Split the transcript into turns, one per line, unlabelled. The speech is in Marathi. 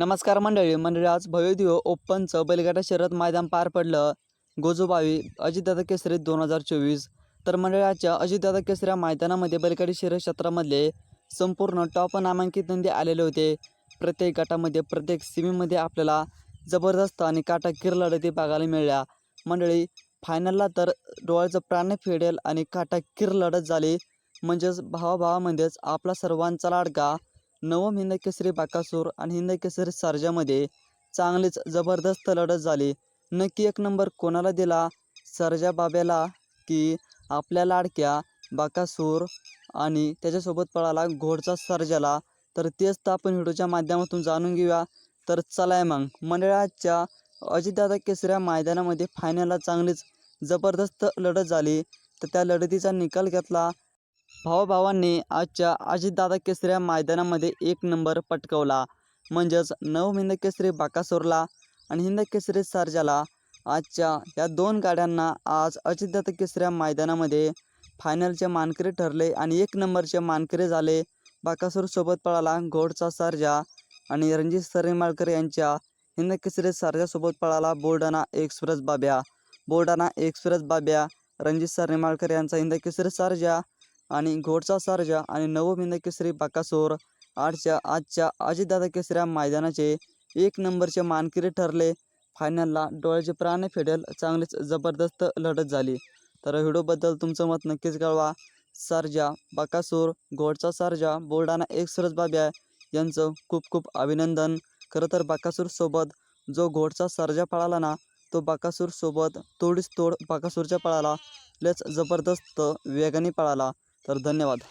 नमस्कार मंडळी मंडळी आज भव्यदिव ओपनचं बैलगाडा शर्यत मैदान पार पडलं. गोजोबावी अजितदादा केसरी दोन हजार चोवीस. तर मंडळाच्या अजितदादा केसरी मैदानामध्ये बैलगाडी शर्यत क्षेत्रामधले संपूर्ण टॉप नामांकित नंदी आलेले होते. प्रत्येक गटामध्ये प्रत्येक सिमीमध्ये आपल्याला जबरदस्त आणि काटाकीर लढती बघायला मिळाल्या. मंडळी फायनलला तर डोळ्याचं प्राण फेडेल आणि काटाकीर लढत झाली. म्हणजेच भावाभावामध्येच आपला सर्वांचा लाडका नवम हिंदकेसरी बाकासूर आणि हिंदकेसरी सर्जामध्ये चांगलीच जबरदस्त लढत झाली. नक्की एक नंबर कोणाला दिला? सर्जा बाब्याला की आपल्या लाडक्या बाकासूर आणि त्याच्यासोबत पळाला घोडचा सर्जाला? तर तेच तर आपण व्हिडिओच्या माध्यमातून जाणून घेऊया. तर चलाय मग मंडळाच्या अजितदादा केसऱ्या मैदानामध्ये फायनलला चांगलीच जबरदस्त लढत झाली. तर त्या लढतीचा निकाल घेतला. भावाभावांनी आजच्या अजितदादा केसऱ्या मैदानामध्ये एक नंबर पटकवला. म्हणजेच नऊ हिंद केसरी बाकासूरला आणि हिंद केसरी सारजाला. आजच्या या दोन गाड्यांना आज अजितदादा केसऱ्या मैदानामध्ये फायनलचे मानकरी ठरले आणि एक नंबरचे मानकरी झाले. बाकासूरसोबत पळाला घोडचा सरजा आणि रणजित सरेमाळकर यांच्या हिंद केसरी सर्जासोबत पळाला बोर्डाना एक्सप्रेस बाब्या. बोर्डाना एक्सप्रेस बाब्या रणजित सरनिमाळकर यांचा हिंद केसरी सर्जा आणि घोडचा सारजा आणि नवमिंद केसरी बाकासूर आजच्या आजच्या अजितदादा केसऱ्या मैदानाचे एक नंबरचे मानकरी ठरले. फायनलला डोळ्याचे प्राण फेडेल चांगलीच जबरदस्त लढत झाली. तर व्हिडिओबद्दल तुमचं मत नक्कीच कळवा. सारजा बाकासूर घोडचा सर्जा एक सरस बाब्या यांचं खूप खूप अभिनंदन. खरं तर बाकासूरसोबत जो घोडचा सारजा पळाला ना तो बाकासूरसोबत तोडीस तोड बाकासूरच्या पळाला. लच जबरदस्त वेगाने पळाला. तर धन्यवाद.